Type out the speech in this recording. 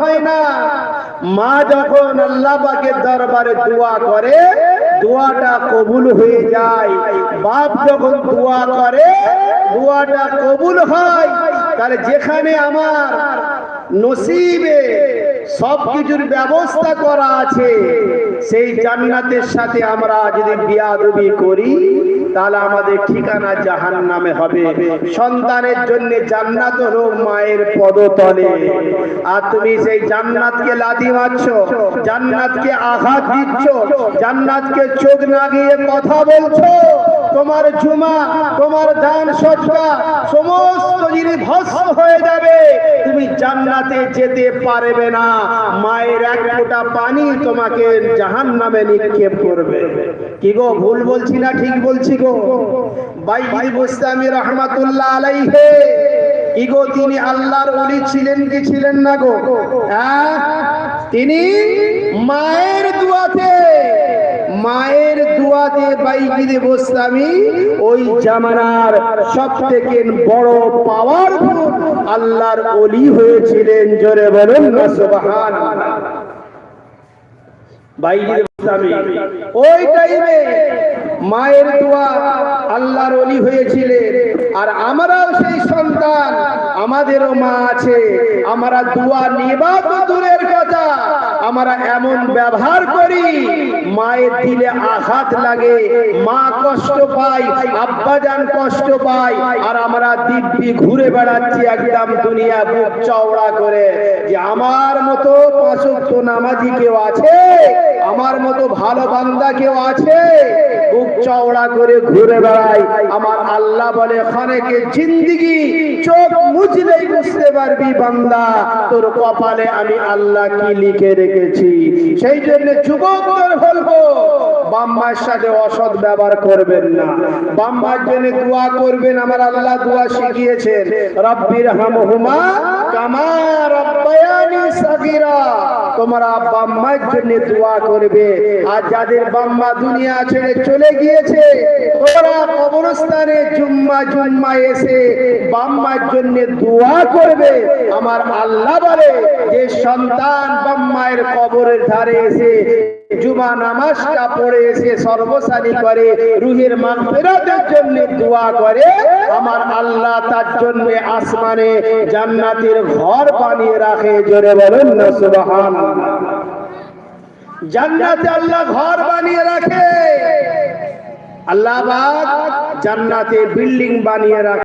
হয় না। মা যখন আল্লাহ পাকের দরবারে দোয়া করে, দোয়াটা কবুল হয়ে যায়। বাপ যখন দোয়া করে, দোয়াটা কবুল হয়। তাহলে যেখানে আমার নসিবে সব কিছুর ব্যবস্থা করা আছে, সেই জান্নাতের সাথে আমরা যদি বিয়াদবি করি তাহলে আমাদের ঠিকানা জাহান নামে হবে। সন্তানের জন্য জান্নাত হলো মায়ের পদতলে। আর তুমি সেই জান্নাতকে লাদি মারছ, জান্নাতকে আঘাত দিচ্ছ, জান্নাতকে চোখ না গিয়ে কথা বলছো। তোমার জুমা তোমার দান সৎকা সমস্ত জিনিস ভস্ম হয়ে যাবে। তুমি জান্নাতে যেতে পারবে না। মায়ের এক ফোঁটা পানি তোমাকে জাহান নামে নিক্ষেপ করবে। কি গো, ভুল বলছি না ঠিক বলছি গো? ভাই ভাই বুস্তামি রহমাতুল্লাহ আলাইহে। কি গো, তিনি আল্লাহর ওলি ছিলেন কি ছিলেন না গো? হ্যাঁ? তিনি মায়ের দুয়াতে মায়ের দুয়াতে বাইকিতে বসতামি ওই জামানার সব থেকে বড় পাওয়ার আল্লাহর অলি হয়েছিলেন, জোরে বলুন ওই টাইমে মায়ের দোয়া আল্লাহর অলি হয়েছিলেন, আর আমরাও সেই সন্তান, আমাদেরও মা আছে, আমরা দোয়া নিবা দূরের কথা। আমরা এমন ব্যবহার করি, মায়ের দিলে আঘাত লাগে, মা কষ্ট পায়, আব্বাজান কষ্ট পায়, আর আমরা দিব্যি ঘুরে বেড়াচ্ছি একদম দুনিয়া বুক চওড়া করে। যে আমার মতো পাঁচক্ত নামাজি কেউ আছে? আমার মতো ভালো বান্দা কেউ আছে? বুক চওড়া করে ঘুরে বেড়াই আমার আল্লাহ বলে, খানেকে জিন্দিগি চোখ মুছলেই বুঝতে পারবি বান্দা। তোর কপালে আমি আল্লাহ কি লিখে রেখেছি? সেই জন্য যুবকদের বলব বাম্মার সাথে অসৎ ব্যবহার করবেন না। বাম্মার জন্য দোয়া করবেন, আমার আল্লাহ দোয়া শিখিয়েছেন। রব্বির হামহুমা কামা রব্বায়ানি সাগীরা। তোমরা বাম্মার জন্য দোয়া করবে। আর যাদের বাম্মা দুনিয়া ছেড়ে চলে গিয়েছে কবরস্থানে জুম্মা জুম্মা এসে বাম্মার জন্য দোয়া করবে। আমার আল্লাহ বলে যে সন্তান বাম্মায়ের কবরের ধারে এসে জুমা নামাজটা পড়ে এসে সর্বসানি করে, রুহের মাগফিরাতের জন্য দোয়া করে। আমার আল্লাহ তার জন্য আসমানে জান্নাতের ঘর বানিয়ে রাখে, জোরে বলেন না সুবহান জান্নাতে আল্লাহ ঘর বানিয়ে রাখে। আল্লাহ জান্নাতে বিল্ডিং বানিয়ে রাখে।